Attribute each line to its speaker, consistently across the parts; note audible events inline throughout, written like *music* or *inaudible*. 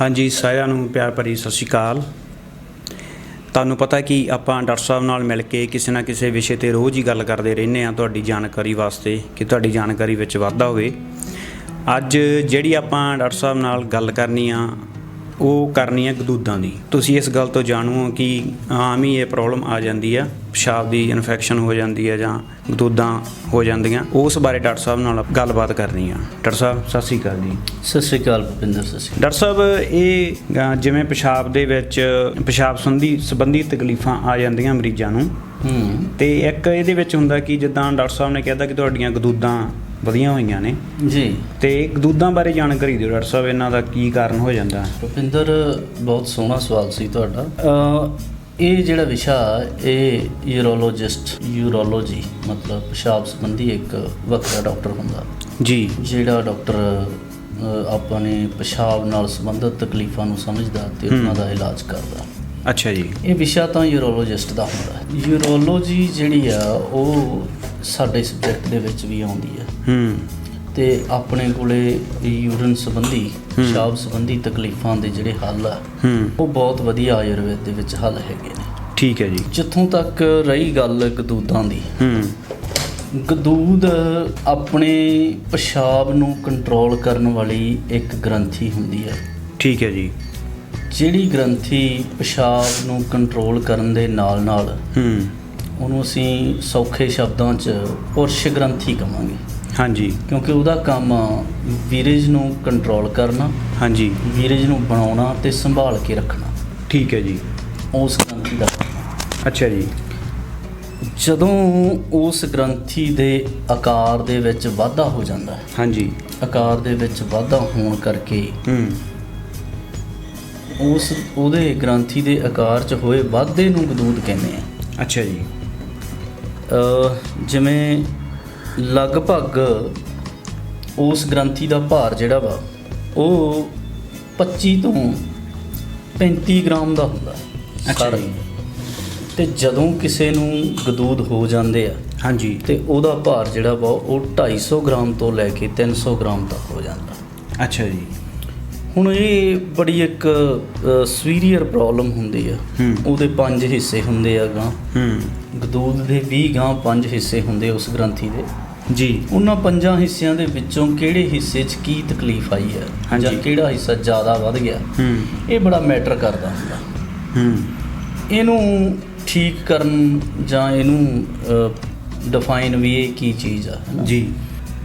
Speaker 1: ਹਾਂਜੀ, ਸਾਰਿਆਂ ਨੂੰ ਪਿਆਰ ਭਰੀ ਸਤਿ ਸ਼੍ਰੀ ਅਕਾਲ। ਤੁਹਾਨੂੰ ਪਤਾ ਕਿ ਆਪਾਂ ਡਾਕਟਰ ਸਾਹਿਬ ਨਾਲ ਮਿਲ ਕੇ ਕਿਸੇ ਨਾ ਕਿਸੇ ਵਿਸ਼ੇ ਤੇ ਰੋਜ਼ ਹੀ ਗੱਲ ਕਰਦੇ ਰਹਿੰਦੇ ਆ ਤੁਹਾਡੀ ਜਾਣਕਾਰੀ ਵਾਸਤੇ, ਕਿ ਤੁਹਾਡੀ ਜਾਣਕਾਰੀ ਵਿੱਚ ਵਾਧਾ ਹੋਵੇ। ਅੱਜ ਜਿਹੜੀ ਆਪਾਂ ਡਾਕਟਰ ਸਾਹਿਬ ਨਾਲ ਗੱਲ ਕਰਨੀ ਆ ਉਹ ਕਰਨੀ ਆ ਗਦੂਦਾਂ ਦੀ। ਤੁਸੀਂ ਇਸ ਗੱਲ ਤੋਂ ਜਾਣੂ ਹੋ ਕਿ ਆਮ ਹੀ ਇਹ ਪ੍ਰੋਬਲਮ ਆ ਜਾਂਦੀ ਆ। ਪਿਸ਼ਾਬ ਦੀ ਇਨਫੈਕਸ਼ਨ ਹੋ ਜਾਂਦੀ ਹੈ ਜਾਂ ਗਦੂਦਾਂ ਹੋ ਜਾਂਦੀਆਂ। ਉਸ ਬਾਰੇ ਡਾਕਟਰ ਸਾਹਿਬ ਨਾਲ ਗੱਲਬਾਤ ਕਰਨੀ ਆ। ਡਾਕਟਰ ਸਾਹਿਬ ਸਤਿ ਸ਼੍ਰੀ ਅਕਾਲ ਜੀ।
Speaker 2: ਸਤਿ ਸ਼੍ਰੀ ਅਕਾਲ ਭੁਪਿੰਦਰ ਸਤਿ ਸ਼੍ਰੀ
Speaker 1: ਡਾਕਟਰ ਸਾਹਿਬ ਇਹ ਜਿਵੇਂ ਪਿਸ਼ਾਬ ਦੇ ਵਿੱਚ ਪਿਸ਼ਾਬ ਸੰਬੰਧੀ ਸੰਬੰਧੀ ਤਕਲੀਫਾਂ ਆ ਜਾਂਦੀਆਂ ਮਰੀਜ਼ਾਂ ਨੂੰ।
Speaker 2: ਹੂੰ।
Speaker 1: ਤੇ ਇੱਕ ਇਹਦੇ ਵਿੱਚ ਹੁੰਦਾ ਕਿ ਜਿੱਦਾਂ ਡਾਕਟਰ ਸਾਹਿਬ ਨੇ ਕਿਹਾ ਕਿ ਤੁਹਾਡੀਆਂ ਗਦੂਦਾਂ ਵਧੀਆਂ ਹੋਈਆਂ ਨੇ।
Speaker 2: ਜੀ।
Speaker 1: ਤੇ ਗਦੂਦਾਂ ਬਾਰੇ ਜਾਣਕਾਰੀ ਦਿਓ ਡਾਕਟਰ ਸਾਹਿਬ ਇਹਨਾਂ ਦਾ ਕੀ ਕਾਰਨ ਹੋ ਜਾਂਦਾ?
Speaker 2: ਭੁਪਿੰਦਰ ਬਹੁਤ ਸੋਹਣਾ ਸਵਾਲ ਸੀ ਤੁਹਾਡਾ। ਇਹ ਜਿਹੜਾ ਵਿਸ਼ਾ ਇਹ ਯੂਰੋਲੋਜਿਸਟ ਯੂਰੋਲੋਜੀ ਮਤਲਬ ਪਿਸ਼ਾਬ ਸੰਬੰਧੀ ਇੱਕ ਵੱਖਰਾ ਡਾਕਟਰ ਹੁੰਦਾ।
Speaker 1: ਜੀ।
Speaker 2: ਜਿਹੜਾ ਡਾਕਟਰ ਆਪਾਂ ਨੇ ਪਿਸ਼ਾਬ ਨਾਲ ਸੰਬੰਧਿਤ ਤਕਲੀਫਾਂ ਨੂੰ ਸਮਝਦਾ ਤੇ ਉਹਨਾਂ ਦਾ ਇਲਾਜ ਕਰਦਾ।
Speaker 1: ਅੱਛਾ ਜੀ।
Speaker 2: ਇਹ ਵਿਸ਼ਾ ਤਾਂ ਯੂਰੋਲੋਜਿਸਟ ਦਾ ਹੁੰਦਾ। ਯੂਰੋਲੋਜੀ ਜਿਹੜੀ ਆ ਉਹ ਸਾਡੇ ਸਬਜੈਕਟ ਦੇ ਵਿੱਚ ਵੀ ਆਉਂਦੀ ਆ
Speaker 1: ਹੂੰ।
Speaker 2: ਤੇ ਆਪਣੇ ਕੋਲੇ ਯੂਰਨ ਸੰਬੰਧੀ ਪਿਸ਼ਾਬ ਸੰਬੰਧੀ ਤਕਲੀਫਾਂ ਦੇ ਜਿਹੜੇ ਹੱਲ ਆ
Speaker 1: ਹੂੰ।
Speaker 2: ਉਹ ਬਹੁਤ ਵਧੀਆ ਆਯੁਰਵੇਦ ਦੇ ਵਿੱਚ ਹੱਲ ਹੈਗੇ ਨੇ।
Speaker 1: ਠੀਕ ਹੈ ਜੀ।
Speaker 2: ਜਿੱਥੋਂ ਤੱਕ ਰਹੀ ਗੱਲ ਗਦੂਦਾਂ ਦੀ
Speaker 1: ਹੂੰ।
Speaker 2: ਗਦੂਦ ਆਪਣੇ ਪਿਸ਼ਾਬ ਨੂੰ ਕੰਟਰੋਲ ਕਰਨ ਵਾਲੀ ਇੱਕ ਗ੍ਰੰਥੀ ਹੁੰਦੀ ਹੈ।
Speaker 1: ਠੀਕ ਹੈ ਜੀ।
Speaker 2: ਜਿਹੜੀ ਗ੍ਰੰਥੀ ਪਿਸ਼ਾਬ ਨੂੰ ਕੰਟਰੋਲ ਕਰਨ ਦੇ ਨਾਲ ਨਾਲ
Speaker 1: ਹੂੰ।
Speaker 2: ਉਹਨੂੰ ਅਸੀਂ ਸੌਖੇ ਸ਼ਬਦਾਂ 'ਚ ਪੁਰਸ਼ ਗ੍ਰੰਥੀ ਕਵਾਂਗੇ।
Speaker 1: ਹਾਂਜੀ।
Speaker 2: ਕਿਉਂਕਿ ਉਹਦਾ ਕੰਮ ਵੀਰਜ ਨੂੰ ਕੰਟਰੋਲ ਕਰਨਾ
Speaker 1: ਹਾਂਜੀ।
Speaker 2: ਵੀਰਜ ਨੂੰ ਬਣਾਉਣਾ ਤੇ ਸੰਭਾਲ ਕੇ ਰੱਖਣਾ।
Speaker 1: ਠੀਕ ਹੈ ਜੀ।
Speaker 2: ਉਸ ਗ੍ਰੰਥੀ ਦਾ।
Speaker 1: ਅੱਛਾ ਜੀ।
Speaker 2: ਜਦੋਂ ਉਸ ਗ੍ਰੰਥੀ ਦੇ ਆਕਾਰ ਦੇ ਵਿੱਚ ਵਾਧਾ ਹੋ ਜਾਂਦਾ ਹੈ
Speaker 1: ਹਾਂਜੀ।
Speaker 2: ਆਕਾਰ ਦੇ ਵਿੱਚ ਵਾਧਾ ਹੋਣ ਕਰਕੇ
Speaker 1: ਹੂੰ।
Speaker 2: ਉਸ ਉਹਦੇ ਗ੍ਰੰਥੀ ਦੇ ਆਕਾਰ 'ਚ ਹੋਏ ਵਾਧੇ ਨੂੰ ਗਦੂਦ ਕਹਿੰਦੇ ਆ।
Speaker 1: ਅੱਛਾ ਜੀ।
Speaker 2: ਜਿਵੇਂ ਲਗਭਗ ਉਸ ਗ੍ਰੰਥੀ ਦਾ ਭਾਰ ਜਿਹੜਾ ਵਾ ਉਹ 25 ਤੋਂ 35 ਗ੍ਰਾਮ ਦਾ ਹੁੰਦਾ
Speaker 1: ਅੱਛਾ। ਜੀ।
Speaker 2: ਤੇ ਜਦੋਂ ਕਿਸੇ ਨੂੰ ਗਦੂਦ ਹੋ ਜਾਂਦੇ ਆ
Speaker 1: ਹਾਂਜੀ
Speaker 2: ਤੇ ਉਹਦਾ ਭਾਰ ਜਿਹੜਾ ਵਾ ਉਹ 250 ਗ੍ਰਾਮ ਤੋਂ ਲੈ ਕੇ 300 ਗ੍ਰਾਮ ਤੱਕ ਹੋ ਜਾਂਦਾ
Speaker 1: ਅੱਛਾ ਜੀ
Speaker 2: ਹੁਣ ਇਹ ਬੜੀ ਇੱਕ ਸਵੀਰੀਅਰ ਪ੍ਰੋਬਲਮ ਹੁੰਦੀ ਆ। ਉਹਦੇ ਪੰਜ ਹਿੱਸੇ ਹੁੰਦੇ ਆ ਗਾਂ।
Speaker 1: ਹੂੰ।
Speaker 2: ਗਦੂਦ ਦੇ 20 ਗਾਂ ਪੰਜ ਹਿੱਸੇ ਹੁੰਦੇ ਉਸ ਗ੍ਰੰਥੀ ਦੇ।
Speaker 1: ਜੀ।
Speaker 2: ਉਹਨਾਂ ਪੰਜਾਂ ਹਿੱਸਿਆਂ ਦੇ ਵਿੱਚੋਂ ਕਿਹੜੇ ਹਿੱਸੇ 'ਚ ਕੀ ਤਕਲੀਫ ਆਈ ਹੈ। ਜਾਂ ਕਿਹੜਾ ਹਿੱਸਾ ਜ਼ਿਆਦਾ ਵੱਧ ਗਿਆ?
Speaker 1: ਹੂੰ।
Speaker 2: ਇਹ ਬੜਾ ਮੈਟਰ ਕਰਦਾ ਹੁੰਦਾ।
Speaker 1: ਹੂੰ।
Speaker 2: ਇਹਨੂੰ ਠੀਕ ਕਰਨ ਜਾਂ ਇਹਨੂੰ ਡਿਫਾਈਨ ਵੀ ਇਹ ਕੀ ਚੀਜ਼ ਆ
Speaker 1: ਜੀ।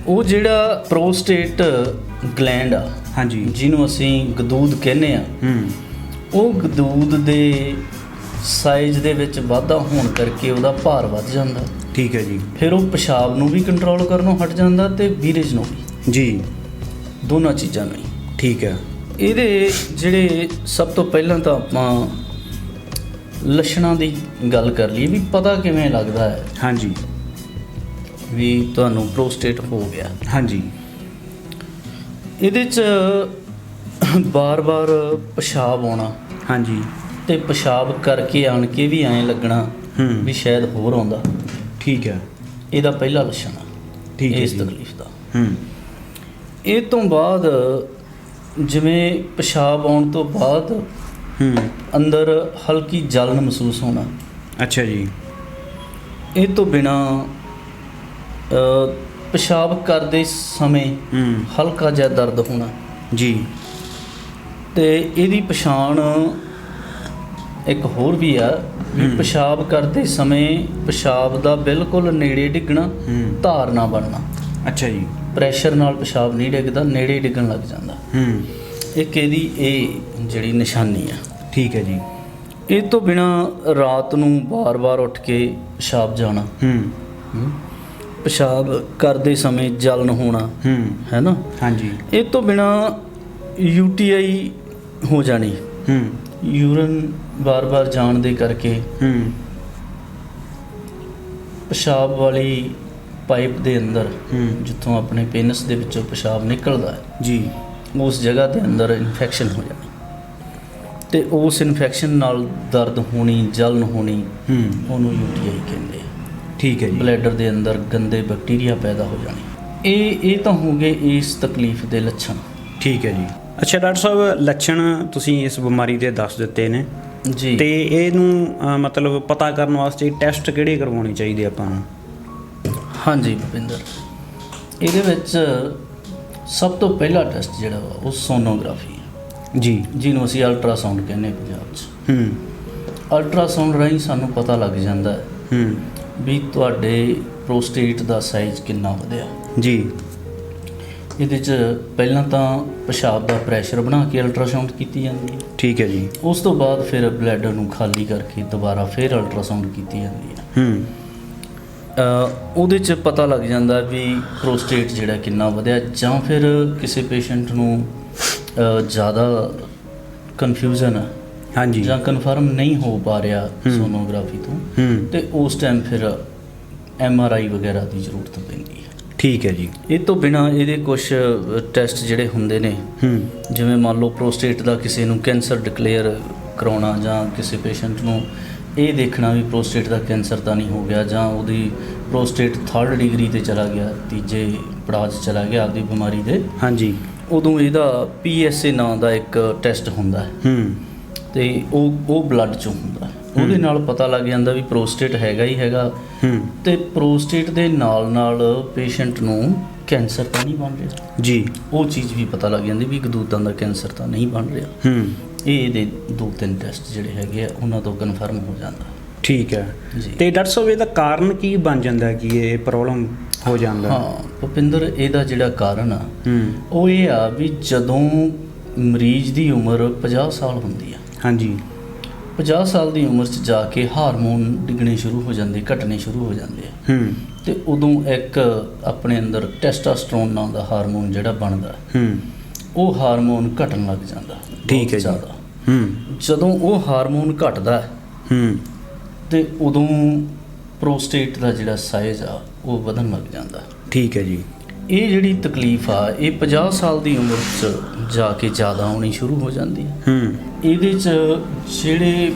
Speaker 2: ਉਹ ਜਿਹੜਾ ਪ੍ਰੋਸਟੇਟ ਗਲੈਂਡ ਆ
Speaker 1: ਹਾਂਜੀ।
Speaker 2: ਜਿਹਨੂੰ ਅਸੀਂ ਗਦੂਦ ਕਹਿੰਦੇ ਆ
Speaker 1: ਹੂੰ।
Speaker 2: ਉਹ ਗਦੂਦ ਦੇ ਸਾਈਜ਼ ਦੇ ਵਿੱਚ ਵਾਧਾ ਹੋਣ ਕਰਕੇ ਉਹਦਾ ਭਾਰ ਵੱਧ ਜਾਂਦਾ।
Speaker 1: ਠੀਕ ਹੈ ਜੀ।
Speaker 2: ਫਿਰ ਉਹ ਪਿਸ਼ਾਬ ਨੂੰ ਵੀ ਕੰਟਰੋਲ ਕਰਨੋਂ ਹਟ ਜਾਂਦਾ ਤੇ ਵੀਰਜ ਨੂੰ ਵੀ।
Speaker 1: ਜੀ।
Speaker 2: ਦੋਨਾਂ ਚੀਜ਼ਾਂ ਨੂੰ
Speaker 1: ਠੀਕ ਹੈ।
Speaker 2: ਇਹਦੇ ਜਿਹੜੇ ਸਭ ਤੋਂ ਪਹਿਲਾਂ ਤਾਂ ਆਪਾਂ ਲੱਛਣਾਂ ਦੀ ਗੱਲ ਕਰ ਲਈ ਵੀ ਪਤਾ ਕਿਵੇਂ ਲੱਗਦਾ ਹੈ।
Speaker 1: ਹਾਂਜੀ।
Speaker 2: ਵੀ ਤੁਹਾਨੂੰ ਪ੍ਰੋਸਟੇਟ ਹੋ ਗਿਆ।
Speaker 1: ਹਾਂਜੀ।
Speaker 2: ਇਹਦੇ 'ਚ ਬਾਰ-ਬਾਰ ਪਿਸ਼ਾਬ ਆਉਣਾ।
Speaker 1: ਹਾਂਜੀ।
Speaker 2: ਤੇ ਪਿਸ਼ਾਬ ਕਰਕੇ ਆਣ ਕੇ ਵੀ ਐਂ ਲੱਗਣਾ ਵੀ ਸ਼ਾਇਦ ਹੋਰ ਆਉਂਦਾ।
Speaker 1: ਠੀਕ ਹੈ।
Speaker 2: ਇਹਦਾ ਪਹਿਲਾ ਲੱਛਣ ਆ
Speaker 1: ਠੀਕ ਹੈ
Speaker 2: ਇਸ। ਤਕਲੀਫ ਦਾ।
Speaker 1: ਹੂੰ।
Speaker 2: ਇਹ ਤੋਂ ਬਾਅਦ ਜਿਵੇਂ ਪਿਸ਼ਾਬ ਆਉਣ ਤੋਂ ਬਾਅਦ
Speaker 1: ਹੂੰ।
Speaker 2: ਅੰਦਰ ਹਲਕੀ ਜਲਨ ਮਹਿਸੂਸ ਹੋਣਾ।
Speaker 1: ਅੱਛਾ ਜੀ।
Speaker 2: ਇਹ ਤੋਂ ਬਿਨਾ ਪਿਸ਼ਾਬ ਕਰਦੇ ਸਮੇਂ
Speaker 1: ਹੂੰ।
Speaker 2: ਹਲਕਾ ਜਿਹਾ ਦਰਦ ਹੋਣਾ।
Speaker 1: ਜੀ।
Speaker 2: ਤੇ ਇਹਦੀ ਪਛਾਣ ਇੱਕ ਹੋਰ ਵੀ ਆ ਵੀ
Speaker 1: ਹੂੰ।
Speaker 2: ਪਿਸ਼ਾਬ ਕਰਦੇ ਸਮੇਂ ਪਿਸ਼ਾਬ ਦਾ ਬਿਲਕੁਲ ਨੇੜੇ ਡਿੱਗਣਾ
Speaker 1: ਹੂੰ।
Speaker 2: ਧਾਰ ਨਾ ਬਣਨਾ।
Speaker 1: ਅੱਛਾ ਜੀ।
Speaker 2: ਪ੍ਰੈਸ਼ਰ ਨਾਲ ਪਿਸ਼ਾਬ ਨਹੀਂ ਡਿੱਗਦਾ ਨੇੜੇ ਡਿੱਗਣ ਲੱਗ ਜਾਂਦਾ।
Speaker 1: ਹੂੰ।
Speaker 2: ਇੱਕ ਇਹਦੀ ਇਹ ਜਿਹੜੀ ਨਿਸ਼ਾਨੀ ਆ।
Speaker 1: ਠੀਕ ਹੈ ਜੀ।
Speaker 2: ਇਹ ਤੋਂ ਬਿਨਾ ਰਾਤ ਨੂੰ ਬਾਰ-ਬਾਰ ਉੱਠ ਕੇ ਪਿਸ਼ਾਬ ਜਾਣਾ।
Speaker 1: ਹੂੰ।
Speaker 2: ਹਮ, ਪਿਸ਼ਾਬ ਕਰਦੇ ਸਮੇਂ ਜਲਨ ਹੋਣਾ
Speaker 1: ਹੂੰ।
Speaker 2: ਹੈ ਨਾ
Speaker 1: ਹਾਂਜੀ।
Speaker 2: ਇਹ ਤੋਂ ਬਿਨਾ ਯੂਟੀਆਈ ਹੋ ਜਾਣੀ।
Speaker 1: ਹੂੰ।
Speaker 2: ਯੂਰਨ ਬਾਰ-ਬਾਰ ਜਾਣ ਦੇ ਕਰਕੇ
Speaker 1: ਹੂੰ।
Speaker 2: ਪਿਸ਼ਾਬ ਵਾਲੀ ਪਾਈਪ ਦੇ ਅੰਦਰ
Speaker 1: ਹੂੰ।
Speaker 2: ਜਿੱਥੋਂ ਆਪਣੇ ਪੇਨਸ ਦੇ ਵਿੱਚੋਂ ਪਿਸ਼ਾਬ ਨਿਕਲਦਾ ਹੈ
Speaker 1: ਜੀ।
Speaker 2: ਉਸ ਜਗ੍ਹਾ ਦੇ ਅੰਦਰ ਇਨਫੈਕਸ਼ਨ ਹੋ ਜਾਣੀ। ਤੇ ਉਸ ਇਨਫੈਕਸ਼ਨ ਨਾਲ ਦਰਦ ਹੋਣੀ ਜਲਨ ਹੋਣੀ
Speaker 1: ਹੂੰ।
Speaker 2: ਉਹਨੂੰ ਯੂਟੀਆਈ ਕਹਿੰਦੇ
Speaker 1: ਠੀਕ ਹੈ ਜੀ।
Speaker 2: ਬਲੈਡਰ ਦੇ ਅੰਦਰ ਗੰਦੇ ਬੈਕਟੀਰੀਆ ਪੈਦਾ ਹੋ ਜਾਣੇ। ਇਹ ਇਹ ਤਾਂ ਹੋ ਗਏ ਇਸ ਤਕਲੀਫ ਦੇ ਲੱਛਣ।
Speaker 1: ਠੀਕ ਹੈ ਜੀ। ਅੱਛਾ ਡਾਕਟਰ ਸਾਹਿਬ ਲੱਛਣ ਤੁਸੀਂ ਇਸ ਬਿਮਾਰੀ ਦੇ ਦੱਸ ਦਿੱਤੇ ਨੇ।
Speaker 2: ਜੀ।
Speaker 1: ਤੇ ਇਹਨੂੰ ਮਤਲਬ ਪਤਾ ਕਰਨ ਵਾਸਤੇ ਟੈਸਟ ਕਿਹੜੇ ਕਰਵਾਉਣੇ ਚਾਹੀਦੇ ਆਪਾਂ ਨੂੰ?
Speaker 2: ਹਾਂਜੀ ਭੁਪਿੰਦਰ। ਇਹਦੇ ਵਿੱਚ ਸਭ ਤੋਂ ਪਹਿਲਾ ਟੈਸਟ ਜਿਹੜਾ ਵਾ ਉਹ ਸੋਨੋਗ੍ਰਾਫੀ ਹੈ।
Speaker 1: ਜੀ।
Speaker 2: ਜਿਹਨੂੰ ਅਸੀਂ ਅਲਟਰਾਸਾਊਂਡ ਕਹਿੰਦੇ ਹਾਂ ਪੰਜਾਬ 'ਚ।
Speaker 1: ਹੂੰ।
Speaker 2: ਅਲਟਰਾਸਾਊਂਡ ਰਾਹੀਂ ਸਾਨੂੰ ਪਤਾ ਲੱਗ ਜਾਂਦਾ ਹੈ।
Speaker 1: ਹੂੰ।
Speaker 2: ਵੀ ਤੁਹਾਡੇ ਪ੍ਰੋਸਟੇਟ ਦਾ ਸਾਈਜ਼ ਕਿੰਨਾ ਵਧਿਆ?
Speaker 1: ਜੀ।
Speaker 2: ਇਹਦੇ 'ਚ ਪਹਿਲਾਂ ਤਾਂ ਪਿਸ਼ਾਬ ਦਾ ਪ੍ਰੈਸ਼ਰ ਬਣਾ ਕੇ ਅਲਟਰਾਸਾਊਂਡ ਕੀਤੀ ਜਾਂਦੀ ਹੈ।
Speaker 1: ਠੀਕ ਹੈ ਜੀ।
Speaker 2: ਉਸ ਤੋਂ ਬਾਅਦ ਫਿਰ ਬਲੈਡਰ ਨੂੰ ਖਾਲੀ ਕਰਕੇ ਦੁਬਾਰਾ ਫਿਰ ਅਲਟਰਾਸਾਊਂਡ ਕੀਤੀ ਜਾਂਦੀ ਹੈ।
Speaker 1: ਹੂੰ।
Speaker 2: ਉਹਦੇ 'ਚ ਪਤਾ ਲੱਗ ਜਾਂਦਾ ਵੀ ਪ੍ਰੋਸਟੇਟ ਜਿਹੜਾ ਕਿੰਨਾ ਵਧਿਆ ਜਾਂ ਫਿਰ ਕਿਸੇ ਪੇਸ਼ੈਂਟ ਨੂੰ ਜ਼ਿਆਦਾ ਕਨਫਿਊਜ਼ਨ ਹੈ।
Speaker 1: ਹਾਂਜੀ।
Speaker 2: ਜਾਂ ਕਨਫਰਮ ਨਹੀਂ ਹੋ ਪਾ ਰਿਹਾ। ਸੋਨੋਗ੍ਰਾਫੀ ਤੋਂ ਤੇ ਉਸ ਟਾਈਮ ਫਿਰ ਐਮ ਆਰ ਆਈ ਵਗੈਰਾ ਦੀ ਜ਼ਰੂਰਤ ਪੈਂਦੀ ਹੈ।
Speaker 1: ਠੀਕ ਹੈ ਜੀ।
Speaker 2: ਇਹ ਤੋਂ ਬਿਨਾ ਇਹਦੇ ਕੁਝ ਟੈਸਟ ਜਿਹੜੇ ਹੁੰਦੇ ਨੇ ਜਿਵੇਂ ਮੰਨ ਲਓ ਪ੍ਰੋਸਟੇਟ ਦਾ ਕਿਸੇ ਨੂੰ ਕੈਂਸਰ ਡਿਕਲੇਅਰ ਕਰਾਉਣਾ ਜਾਂ ਕਿਸੇ ਪੇਸ਼ੈਂਟ ਨੂੰ ਇਹ ਦੇਖਣਾ ਵੀ ਪ੍ਰੋਸਟੇਟ ਦਾ ਕੈਂਸਰ ਤਾਂ ਨਹੀਂ ਹੋ ਗਿਆ ਜਾਂ ਉਹਦੀ ਪ੍ਰੋਸਟੇਟ 3rd ਡਿਗਰੀ ਤੇ ਚਲਾ ਗਿਆ ਤੀਜੇ ਪੜਾਅ 'ਚ ਚਲਾ ਗਿਆ ਆਪਦੀ ਬਿਮਾਰੀ ਦੇ।
Speaker 1: ਹਾਂਜੀ।
Speaker 2: ਉਦੋਂ ਇਹਦਾ PSA ਨਾਂ ਦਾ ਇੱਕ ਟੈਸਟ ਹੁੰਦਾ ਹੈ।
Speaker 1: ਹੂੰ।
Speaker 2: ਤੇ ਉਹ ਉਹ ਬਲੱਡ 'ਚੋਂ ਹੁੰਦਾ। ਉਹਦੇ ਨਾਲ ਪਤਾ ਲੱਗ ਜਾਂਦਾ ਵੀ ਪ੍ਰੋਸਟੇਟ ਹੈਗਾ ਹੀ ਹੈਗਾ। ਤੇ ਪ੍ਰੋਸਟੇਟ ਦੇ ਨਾਲ ਨਾਲ ਪੇਸ਼ੈਂਟ ਨੂੰ ਕੈਂਸਰ ਤਾਂ ਨਹੀਂ ਬਣ ਰਿਹਾ।
Speaker 1: ਜੀ।
Speaker 2: ਉਹ ਚੀਜ਼ ਵੀ ਪਤਾ ਲੱਗ ਜਾਂਦੀ ਵੀ ਗਦੂਦਾਂ ਦਾ ਕੈਂਸਰ ਤਾਂ ਨਹੀਂ ਬਣ ਰਿਹਾ।
Speaker 1: ਹੂੰ।
Speaker 2: ਇਹ ਇਹਦੇ ਦੋ ਤਿੰਨ ਟੈਸਟ ਜਿਹੜੇ ਹੈਗੇ ਆ ਉਹਨਾਂ ਤੋਂ ਕਨਫਰਮ ਹੋ ਜਾਂਦਾ।
Speaker 1: ਠੀਕ ਹੈ। ਤੇ ਡਾਕਟਰ ਸਾਹਿਬ ਇਹਦਾ ਕਾਰਨ ਕੀ ਬਣ ਜਾਂਦਾ ਕਿ ਇਹ ਪ੍ਰੋਬਲਮ ਹੋ ਜਾਂਦਾ?
Speaker 2: ਹਾਂ ਭੁਪਿੰਦਰ ਇਹਦਾ ਜਿਹੜਾ ਕਾਰਨ ਆ
Speaker 1: ਹੂੰ।
Speaker 2: ਉਹ ਇਹ ਆ ਵੀ ਜਦੋਂ ਮਰੀਜ਼ ਦੀ ਉਮਰ 50 ਸਾਲ ਹੁੰਦੀ ਆ
Speaker 1: ਹਾਂਜੀ।
Speaker 2: 50 ਸਾਲ ਦੀ ਉਮਰ 'ਚ ਜਾ ਕੇ ਹਾਰਮੋਨ ਡਿੱਗਣੇ ਸ਼ੁਰੂ ਹੋ ਜਾਂਦੇ ਘਟਣੇ ਸ਼ੁਰੂ ਹੋ ਜਾਂਦੇ ਆ।
Speaker 1: ਹੂੰ।
Speaker 2: ਤੇ ਉਦੋਂ ਇੱਕ ਆਪਣੇ ਅੰਦਰ ਟੈਸਟੋਸਟੇਰੋਨ ਨਾਂ ਦਾ ਹਾਰਮੋਨ ਜਿਹੜਾ ਬਣਦਾ
Speaker 1: ਹੂੰ।
Speaker 2: ਉਹ ਹਾਰਮੋਨ ਘਟਣ ਲੱਗ ਜਾਂਦਾ
Speaker 1: ਠੀਕ ਹੈ ਜੀ। ਹੂੰ।
Speaker 2: ਜਦੋਂ ਉਹ ਹਾਰਮੋਨ ਘਟਦਾ ਹੂੰ। ਤੇ ਉਦੋਂ ਪ੍ਰੋਸਟੇਟ ਦਾ ਜਿਹੜਾ ਸਾਈਜ਼ ਆ ਉਹ ਵਧਣ ਲੱਗ ਜਾਂਦਾ।
Speaker 1: ਠੀਕ ਹੈ ਜੀ।
Speaker 2: ਇਹ ਜਿਹੜੀ ਤਕਲੀਫ ਆ ਇਹ 50 ਸਾਲ ਦੀ ਉਮਰ 'ਚ ਜਾ ਕੇ ਜ਼ਿਆਦਾ ਆਉਣੀ ਸ਼ੁਰੂ ਹੋ ਜਾਂਦੀ ਹੈ
Speaker 1: ਹੂੰ।
Speaker 2: ਇਹਦੇ 'ਚ ਜਿਹੜੇ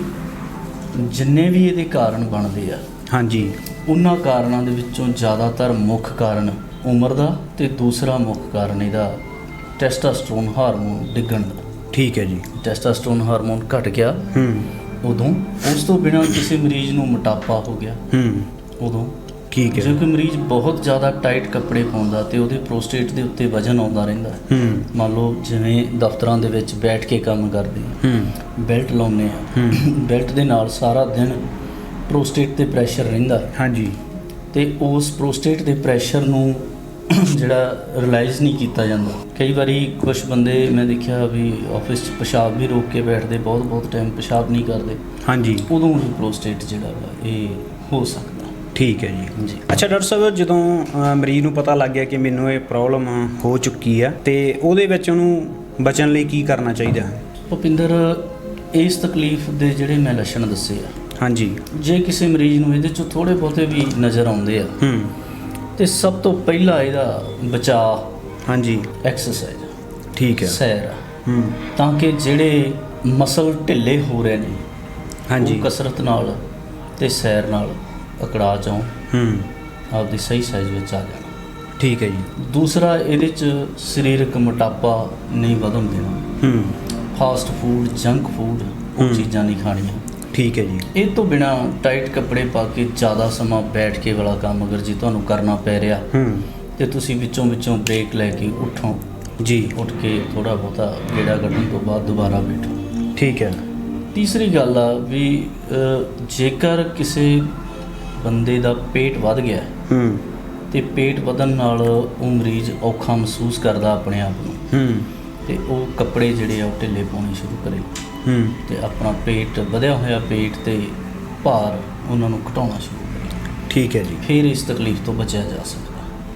Speaker 2: ਜਿੰਨੇ ਵੀ ਇਹਦੇ ਕਾਰਨ ਬਣਦੇ ਆ
Speaker 1: ਹਾਂਜੀ।
Speaker 2: ਉਹਨਾਂ ਕਾਰਨਾਂ ਦੇ ਵਿੱਚੋਂ ਜ਼ਿਆਦਾਤਰ ਮੁੱਖ ਕਾਰਨ ਉਮਰ ਦਾ ਤੇ ਦੂਸਰਾ ਮੁੱਖ ਕਾਰਨ ਇਹਦਾ ਟੈਸਟੋਸਟੇਰੋਨ ਹਾਰਮੋਨ ਡਿੱਗਣ ਦਾ।
Speaker 1: ਠੀਕ ਹੈ ਜੀ।
Speaker 2: ਟੈਸਟੋਸਟੇਰੋਨ ਹਾਰਮੋਨ ਘਟ ਗਿਆ।
Speaker 1: ਹੂੰ।
Speaker 2: ਉਦੋਂ ਉਸ ਤੋਂ ਬਿਨਾਂ ਕਿਸੇ ਮਰੀਜ਼ ਨੂੰ ਮੋਟਾਪਾ ਹੋ ਗਿਆ।
Speaker 1: ਹੂੰ।
Speaker 2: ਉਦੋਂ
Speaker 1: ਠੀਕ ਹੈ।
Speaker 2: ਜੇ ਕੋਈ ਮਰੀਜ਼ ਬਹੁਤ ਜ਼ਿਆਦਾ ਟਾਈਟ ਕੱਪੜੇ ਪਾਉਂਦਾ ਤੇ ਉਹਦੇ ਪ੍ਰੋਸਟੇਟ ਦੇ ਉੱਤੇ ਵਜਨ ਆਉਂਦਾ ਰਹਿੰਦਾ ਹੈ।
Speaker 1: ਹੂੰ
Speaker 2: ਮੰਨ ਲਓ ਜਿਵੇਂ ਦਫ਼ਤਰਾਂ ਦੇ ਵਿੱਚ ਬੈਠ ਕੇ ਕੰਮ ਕਰਦੇ
Speaker 1: ਹੂੰ।
Speaker 2: ਬੈਲਟ ਲਾਉਂਦੇ ਆ
Speaker 1: ਹੂੰ।
Speaker 2: ਬੈਲਟ ਦੇ ਨਾਲ ਸਾਰਾ ਦਿਨ ਪ੍ਰੋਸਟੇਟ ਤੇ ਪ੍ਰੈਸ਼ਰ ਰਹਿੰਦਾ। ਹੈ
Speaker 1: ਹਾਂਜੀ।
Speaker 2: ਤੇ ਉਸ ਪ੍ਰੋਸਟੇਟ ਦੇ ਪ੍ਰੈਸ਼ਰ ਨੂੰ *clears throat* ਜਿਹੜਾ ਰਿਅਲਾਈਜ਼ ਨਹੀਂ ਕੀਤਾ ਜਾਂਦਾ। ਕਈ ਵਾਰੀ ਕੁਝ ਬੰਦੇ ਮੈਂ ਦੇਖਿਆ ਵੀ ਆਫਿਸ 'ਚ ਪਿਸ਼ਾਬ ਵੀ ਰੋਕ ਕੇ ਬੈਠਦੇ ਬਹੁਤ ਬਹੁਤ ਟਾਈਮ ਪਿਸ਼ਾਬ ਨਹੀਂ ਕਰਦੇ।
Speaker 1: ਹਾਂਜੀ।
Speaker 2: ਉਦੋਂ ਵੀ ਪ੍ਰੋਸਟੇਟ ਜਿਹੜਾ ਇਹ ਹੋ ਸਕਦਾ।
Speaker 1: ਠੀਕ ਹੈ ਜੀ।
Speaker 2: ਜੀ
Speaker 1: ਅੱਛਾ ਡਾਕਟਰ ਸਾਹਿਬ ਜਦੋਂ ਅ, ਮਰੀਜ਼ ਨੂੰ ਪਤਾ ਲੱਗ ਗਿਆ ਕਿ ਮੈਨੂੰ ਇਹ ਪ੍ਰੋਬਲਮ ਹੋ ਚੁੱਕੀ ਆ ਤੇ ਉਹਦੇ ਵਿੱਚ ਉਹਨੂੰ ਬਚਣ ਲਈ ਕੀ ਕਰਨਾ ਚਾਹੀਦਾ? ਹੈ
Speaker 2: ਭੁਪਿੰਦਰ ਇਸ ਤਕਲੀਫ ਦੇ ਜਿਹੜੇ ਮੈਂ ਲੱਛਣ ਦੱਸੇ ਆ
Speaker 1: ਹਾਂਜੀ।
Speaker 2: ਜੇ ਕਿਸੇ ਮਰੀਜ਼ ਨੂੰ ਇਹਦੇ ਚੋਂ ਥੋੜੇ ਬਹੁਤੇ ਵੀ ਨਜ਼ਰ ਆਉਂਦੇ ਆ
Speaker 1: ਹੂੰ।
Speaker 2: ਤੇ ਸਭ ਤੋਂ ਪਹਿਲਾ ਇਹਦਾ ਬਚਾਅ
Speaker 1: ਹਾਂਜੀ।
Speaker 2: ਐਕਸਰਸਾਈਜ਼
Speaker 1: ਠੀਕ ਹੈ
Speaker 2: ਸੈਰ ਆ।
Speaker 1: ਹੂੰ।
Speaker 2: ਤਾਂ ਕਿ ਜਿਹੜੇ ਮਸਲ ਢਿੱਲੇ ਹੋ ਰਹੇ ਨੇ
Speaker 1: ਹਾਂਜੀ।
Speaker 2: ਕਸਰਤ ਨਾਲ ਤੇ ਸੈਰ ਨਾਲ ਅਕੜਾ ਚੋਂ
Speaker 1: ਹੂੰ।
Speaker 2: ਆਪਦੀ ਸਹੀ ਸਾਈਜ਼ ਵਿੱਚ ਆ ਜਾਣਾ।
Speaker 1: ਠੀਕ ਹੈ ਜੀ।
Speaker 2: ਦੂਸਰਾ ਇਹਦੇ ਚ ਸਰੀਰਕ ਮੋਟਾਪਾ ਨਹੀਂ ਵਧਣ ਦੇਣਾ।
Speaker 1: ਹੂੰ।
Speaker 2: ਫਾਸਟ ਫੂਡ ਜੰਕ ਫੂਡ ਉਹ
Speaker 1: ਹੂੰ।
Speaker 2: ਚੀਜ਼ਾਂ ਨਹੀਂ ਖਾਣੀਆਂ।
Speaker 1: ਠੀਕ ਹੈ ਜੀ।
Speaker 2: ਇਹ ਤੋਂ ਬਿਨਾ ਟਾਈਟ ਕੱਪੜੇ ਪਾ ਕੇ ਜ਼ਿਆਦਾ ਸਮਾਂ ਬੈਠ ਕੇ ਵਾਲਾ ਕੰਮ ਅਗਰ ਜੀ ਤੁਹਾਨੂੰ ਕਰਨਾ ਪੈ ਰਿਹਾ
Speaker 1: ਹੂੰ।
Speaker 2: ਤੇ ਤੁਸੀਂ ਵਿੱਚੋਂ ਵਿੱਚੋਂ ਬ੍ਰੇਕ ਲੈ ਕੇ ਉੱਠੋ।
Speaker 1: ਜੀ।
Speaker 2: ਉੱਠ ਕੇ ਥੋੜਾ ਬਹੁਤਾ ਗੇੜਾ ਕੱਢਣ ਤੋਂ ਬਾਅਦ ਦੁਬਾਰਾ ਬੈਠੋ।
Speaker 1: ਠੀਕ ਹੈ।
Speaker 2: ਤੀਸਰੀ ਗੱਲ ਆ ਵੀ ਅ, ਜੇਕਰ ਕਿਸੇ ਬੰਦੇ ਦਾ ਪੇਟ ਵੱਧ ਗਿਆ ਹੈ।
Speaker 1: ਹੂੰ।
Speaker 2: ਤੇ ਪੇਟ ਵਧਣ ਨਾਲ ਉਹ ਮਰੀਜ਼ ਔਖਾ ਮਹਿਸੂਸ ਕਰਦਾ ਆਪਣੇ ਆਪ ਨੂੰ।
Speaker 1: ਹੂੰ।
Speaker 2: ਤੇ ਉਹ ਕੱਪੜੇ ਜਿਹੜੇ ਆ ਉਹ ਢਿੱਲੇ ਪਾਉਣੇ ਸ਼ੁਰੂ ਕਰੇ।
Speaker 1: ਹੂੰ।
Speaker 2: ਤੇ ਆਪਣਾ ਪੇਟ ਵਧਿਆ ਹੋਇਆ ਪੇਟ ਤੇ ਭਾਰ ਉਹਨਾਂ ਨੂੰ ਘਟਾਉਣਾ ਸ਼ੁਰੂ ਕਰੇ।
Speaker 1: ਠੀਕ ਹੈ ਜੀ।
Speaker 2: ਫਿਰ ਇਸ ਤਕਲੀਫ ਤੋਂ ਬਚਿਆ ਜਾ ਸਕਦਾ।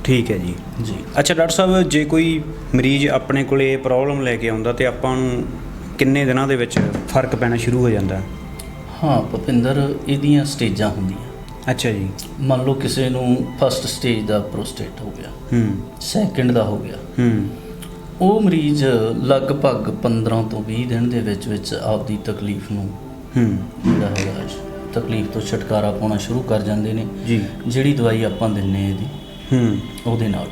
Speaker 1: ਠੀਕ ਹੈ ਜੀ।
Speaker 2: ਜੀ।
Speaker 1: ਅੱਛਾ ਡਾਕਟਰ ਸਾਹਿਬ ਜੇ ਕੋਈ ਮਰੀਜ਼ ਆਪਣੇ ਕੋਲੇ ਇਹ ਪ੍ਰੋਬਲਮ ਲੈ ਕੇ ਆਉਂਦਾ ਤੇ ਆਪਾਂ ਨੂੰ ਕਿੰਨੇ ਦਿਨਾਂ ਦੇ ਵਿੱਚ ਫ਼ਰਕ ਪੈਣਾ ਸ਼ੁਰੂ ਹੋ ਜਾਂਦਾ?
Speaker 2: ਹਾਂ ਭੁਪਿੰਦਰ ਇਹਦੀਆਂ ਸਟੇਜਾਂ ਹੁੰਦੀਆਂ।
Speaker 1: ਅੱਛਾ ਜੀ।
Speaker 2: ਮੰਨ ਲਓ ਕਿਸੇ ਨੂੰ ਫਸਟ ਸਟੇਜ ਦਾ ਪ੍ਰੋਸਟੇਟ ਹੋ ਗਿਆ
Speaker 1: ਹੂੰ।
Speaker 2: ਸੈਕੰਡ ਦਾ ਹੋ ਗਿਆ।
Speaker 1: ਹੂੰ।
Speaker 2: ਉਹ ਮਰੀਜ਼ ਲਗਭਗ 15 ਤੋਂ 20 ਦਿਨ ਦੇ ਵਿੱਚ ਵਿੱਚ ਆਪਦੀ ਤਕਲੀਫ ਨੂੰ
Speaker 1: ਹੂੰ।
Speaker 2: ਜਿਹੜਾ ਹੈਗਾ ਤਕਲੀਫ ਤੋਂ ਛੁਟਕਾਰਾ ਪਾਉਣਾ ਸ਼ੁਰੂ ਕਰ ਜਾਂਦੇ ਨੇ।
Speaker 1: ਜੀ।
Speaker 2: ਜਿਹੜੀ ਦਵਾਈ ਆਪਾਂ ਦਿੰਨੇ ਇਹਦੀ
Speaker 1: ਹੂੰ।
Speaker 2: ਉਹਦੇ ਨਾਲ।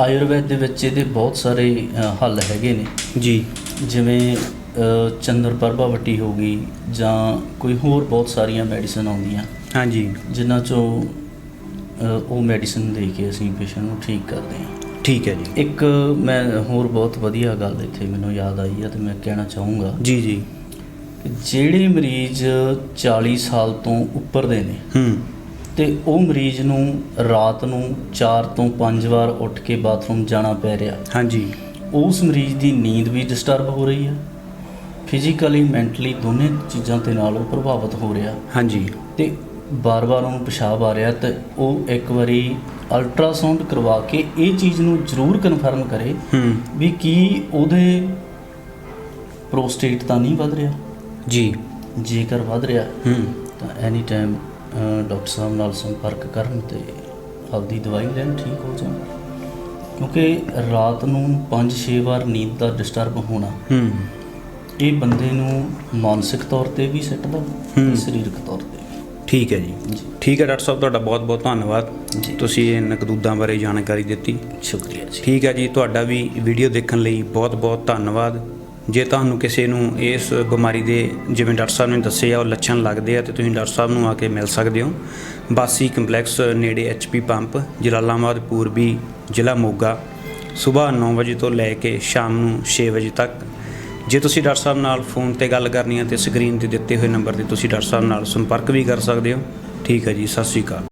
Speaker 2: ਆਯੁਰਵੈਦ ਦੇ ਵਿੱਚ ਇਹਦੇ ਬਹੁਤ ਸਾਰੇ ਹੱਲ ਹੈਗੇ ਨੇ।
Speaker 1: ਜੀ।
Speaker 2: ਜਿਵੇਂ ਚੰਦਰ ਪ੍ਰਭਾਵਤੀ ਹੋ ਗਈ ਜਾਂ ਕੋਈ ਹੋਰ ਬਹੁਤ ਸਾਰੀਆਂ ਮੈਡੀਸਨ ਆਉਂਦੀਆਂ।
Speaker 1: ਹਾਂਜੀ।
Speaker 2: ਜਿਨ੍ਹਾਂ ਚੋਂ ਅ, ਉਹ ਮੈਡੀਸਨ ਦੇ ਕੇ ਅਸੀਂ ਪੇਸ਼ੈਂਟ ਨੂੰ ਠੀਕ ਕਰਦੇ ਹਾਂ।
Speaker 1: ਠੀਕ ਹੈ ਜੀ।
Speaker 2: ਇੱਕ ਮੈਂ ਹੋਰ ਬਹੁਤ ਵਧੀਆ ਗੱਲ ਇੱਥੇ ਮੈਨੂੰ ਯਾਦ ਆਈ ਹੈ ਤੇ ਮੈਂ ਕਹਿਣਾ ਚਾਹੂੰਗਾ।
Speaker 1: ਜੀ ਜੀ।
Speaker 2: ਕਿ ਜਿਹੜੇ ਮਰੀਜ਼ 40 ਸਾਲ ਤੋਂ ਉੱਪਰ ਦੇ ਨੇ
Speaker 1: ਹੂੰ।
Speaker 2: ਤੇ ਉਹ ਮਰੀਜ਼ ਨੂੰ ਰਾਤ ਨੂੰ 4 ਤੋਂ 5 ਵਾਰ ਉੱਠ ਕੇ ਬਾਥਰੂਮ ਜਾਣਾ ਪੈ ਰਿਹਾ।
Speaker 1: ਹਾਂਜੀ।
Speaker 2: ਉਸ ਮਰੀਜ਼ ਦੀ ਨੀਂਦ ਵੀ ਡਿਸਟਰਬ ਹੋ ਰਹੀ ਹੈ ਫਿਜ਼ੀਕਲੀ ਮੈਂਟਲੀ ਦੋਨੇ ਚੀਜ਼ਾਂ ਤੇ ਨਾਲ ਉਹ ਪ੍ਰਭਾਵਿਤ ਹੋ ਰਿਹਾ।
Speaker 1: ਹਾਂਜੀ।
Speaker 2: ਤੇ ਬਾਰ-ਬਾਰ ਉਹਨੂੰ ਪਿਸ਼ਾਬ ਆ ਰਿਹਾ ਤੇ ਉਹ ਇੱਕ ਵਾਰੀ ਅਲਟਰਾਸਾਊਂਡ ਕਰਵਾ ਕੇ ਇਹ ਚੀਜ਼ ਨੂੰ ਜ਼ਰੂਰ ਕਨਫਰਮ ਕਰੇ ਵੀ ਕੀ ਉਹਦੇ ਪ੍ਰੋਸਟੇਟ ਤਾਂ ਨਹੀਂ ਵੱਧ ਰਿਹਾ।
Speaker 1: ਜੀ।
Speaker 2: ਜੇਕਰ ਵੱਧ ਰਿਹਾ ਤਾਂ ਐਨੀ ਟਾਈਮ ਡਾਕਟਰ ਸਾਹਿਬ ਨਾਲ ਸੰਪਰਕ ਕਰਨ ਤੇ ਆਪਦੀ ਦਵਾਈ ਲੈਣ ਠੀਕ ਹੋ ਜਾਣ। ਕਿਉਂਕਿ ਰਾਤ ਨੂੰ 5-6 ਵਾਰ ਨੀਂਦ ਦਾ ਡਿਸਟਰਬ ਹੋਣਾ ਇਹ ਬੰਦੇ ਨੂੰ ਮਾਨਸਿਕ ਤੌਰ ਤੇ ਵੀ ਸਿੱਟਦਾ ਸਰੀਰਕ ਤੌਰ ਤੇ।
Speaker 1: ਠੀਕ ਹੈ ਜੀ। ਠੀਕ ਹੈ ਡਾਕਟਰ ਸਾਹਿਬ ਤੁਹਾਡਾ ਬਹੁਤ ਬਹੁਤ ਧੰਨਵਾਦ। ਤੁਸੀਂ ਇਹ ਨਕਦੂਦਾਂ ਬਾਰੇ ਜਾਣਕਾਰੀ ਦਿੱਤੀ।
Speaker 2: ਸ਼ੁਕਰੀਆ ਜੀ।
Speaker 1: ਠੀਕ ਹੈ ਜੀ ਤੁਹਾਡਾ ਵੀ ਵੀਡੀਓ ਦੇਖਣ ਲਈ ਬਹੁਤ ਬਹੁਤ ਧੰਨਵਾਦ। ਜੇ ਤੁਹਾਨੂੰ ਕਿਸੇ ਨੂੰ ਇਸ ਬਿਮਾਰੀ ਦੇ ਜਿਵੇਂ ਡਾਕਟਰ ਸਾਹਿਬ ਨੇ ਦੱਸੇ ਆ ਉਹ ਲੱਛਣ ਲੱਗਦੇ ਆ ਤੇ ਤੁਸੀਂ ਡਾਕਟਰ ਸਾਹਿਬ ਨੂੰ ਆ ਕੇ ਮਿਲ ਸਕਦੇ ਹੋ। ਬਾਸੀ ਕੰਪਲੈਕਸ ਨੇੜੇ ਐਚਪੀ ਪੰਪ ਜਲਾਲਾਬਾਦ ਪੂਰਬੀ ਜ਼ਿਲ੍ਹਾ ਮੋਗਾ। ਸਵੇਰ 9 ਵਜੇ ਤੋਂ ਲੈ ਕੇ ਸ਼ਾਮ ਨੂੰ 6 ਵਜੇ ਤੱਕ ਜੇ ਤੁਸੀਂ ਡਾਕਟਰ ਸਾਹਿਬ ਨਾਲ ਫੋਨ ਤੇ ਗੱਲ ਕਰਨੀ ਹੈ ਤੇ ਸਕਰੀਨ ਤੇ ਦਿੱਤੇ ਹੋਏ ਨੰਬਰ ਤੇ ਤੁਸੀਂ ਡਾਕਟਰ ਸਾਹਿਬ ਨਾਲ ਸੰਪਰਕ ਵੀ ਕਰ ਸਕਦੇ ਹੋ। ਠੀਕ ਹੈ ਜੀ, ਸਤਿ ਸ਼੍ਰੀ ਅਕਾਲ।